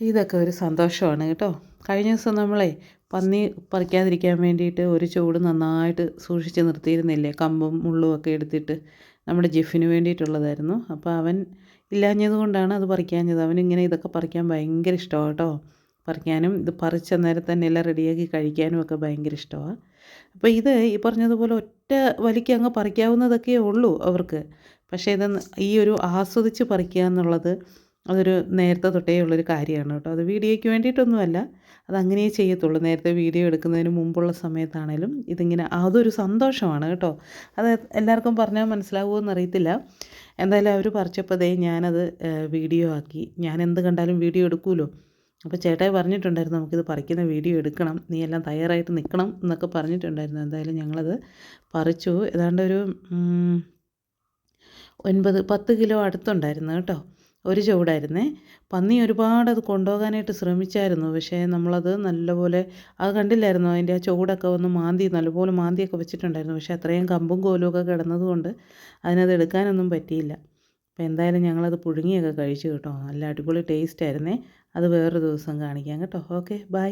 ഇതൊക്കെ ഒരു സന്തോഷമാണ് കേട്ടോ. കഴിഞ്ഞ ദിവസം നമ്മളെ പന്നി പറിക്കാതിരിക്കാൻ വേണ്ടിയിട്ട് ഒരു ചൂട് നന്നായിട്ട് സൂക്ഷിച്ച് നിർത്തിയിരുന്നില്ലേ? കമ്പും മുള്ളും ഒക്കെ എടുത്തിട്ട് നമ്മുടെ ജിഫിന് വേണ്ടിയിട്ടുള്ളതായിരുന്നു. അപ്പോൾ അവൻ ഇല്ലാഞ്ഞത് കൊണ്ടാണ് അത് പറിക്കാഞ്ഞത്. അവനിങ്ങനെ ഇതൊക്കെ പറിക്കാൻ ഭയങ്കര ഇഷ്ടമാണ് കേട്ടോ. പറിക്കാനും ഇത് പറിച്ച നേരം തന്നെ എല്ലാം റെഡിയാക്കി കഴിക്കാനും ഒക്കെ ഭയങ്കര ഇഷ്ടമാണ്. അപ്പോൾ ഇത് ഈ പറഞ്ഞതുപോലെ ഒറ്റ വലിക്ക് അങ്ങ് പറിക്കാവുന്നതൊക്കെ ഉള്ളൂ അവർക്ക്. പക്ഷേ ഇത് ഈ ഒരു ആസ്വദിച്ച് പറിക്കുക എന്നുള്ളത് അതൊരു നേരത്തെ തൊട്ടേ ഉള്ളൊരു കാര്യമാണ് കേട്ടോ. അത് വീഡിയോയ്ക്ക് വേണ്ടിയിട്ടൊന്നുമല്ല. അതങ്ങനെയേ ചെയ്യത്തുള്ളൂ. നേരത്തെ വീഡിയോ എടുക്കുന്നതിന് മുമ്പുള്ള സമയത്താണേലും ഇതിങ്ങനെ അതൊരു സന്തോഷമാണ് കേട്ടോ. അത് എല്ലാവർക്കും പറഞ്ഞാൽ മനസ്സിലാവുമോ അറിയത്തില്ല എന്തായാലും അവർ പറിച്ചപ്പോൾ ദേ ഞാനത് വീഡിയോ ആക്കി. ഞാൻ എന്ത് കണ്ടാലും വീഡിയോ എടുക്കുമല്ലോ അപ്പോൾ ചേട്ടായി പറഞ്ഞിട്ടുണ്ടായിരുന്നു നമുക്കിത് പറിക്കുന്ന വീഡിയോ എടുക്കണം. നീ എല്ലാം തയ്യാറായിട്ട് നിൽക്കണം എന്നൊക്കെ പറഞ്ഞിട്ടുണ്ടായിരുന്നു. എന്തായാലും ഞങ്ങളത് പറിച്ചു. ഏതാണ്ട് ഒരു ഒൻപത് പത്ത് കിലോ അടുത്തുണ്ടായിരുന്നു കേട്ടോ. ഒരു ചുവടായിരുന്നേ പന്നി ഒരുപാട് അത് കൊണ്ടുപോകാനായിട്ട് ശ്രമിച്ചായിരുന്നു. പക്ഷേ നമ്മളത് നല്ലപോലെ അത് കണ്ടില്ലായിരുന്നു? അതിന്റെ ആ ചുവടൊക്കെ ഒന്ന് മാന്തി നല്ലപോലെ മാന്തിയൊക്കെ വെച്ചിട്ടുണ്ടായിരുന്നു. പക്ഷേ അത്രയും കമ്പും കോലും ഒക്കെ കിടന്നതുകൊണ്ട് അതിനത് എടുക്കാനൊന്നും പറ്റിയില്ല. അപ്പോൾ എന്തായാലും ഞങ്ങളത് പുഴുങ്ങിയൊക്കെ കഴിച്ചു കേട്ടോ. നല്ല അടിപൊളി ടേസ്റ്റ് ആയിരുന്നേ. അത് വേറൊരു ദിവസം കാണിക്കാം കേട്ടോ. Okay bye.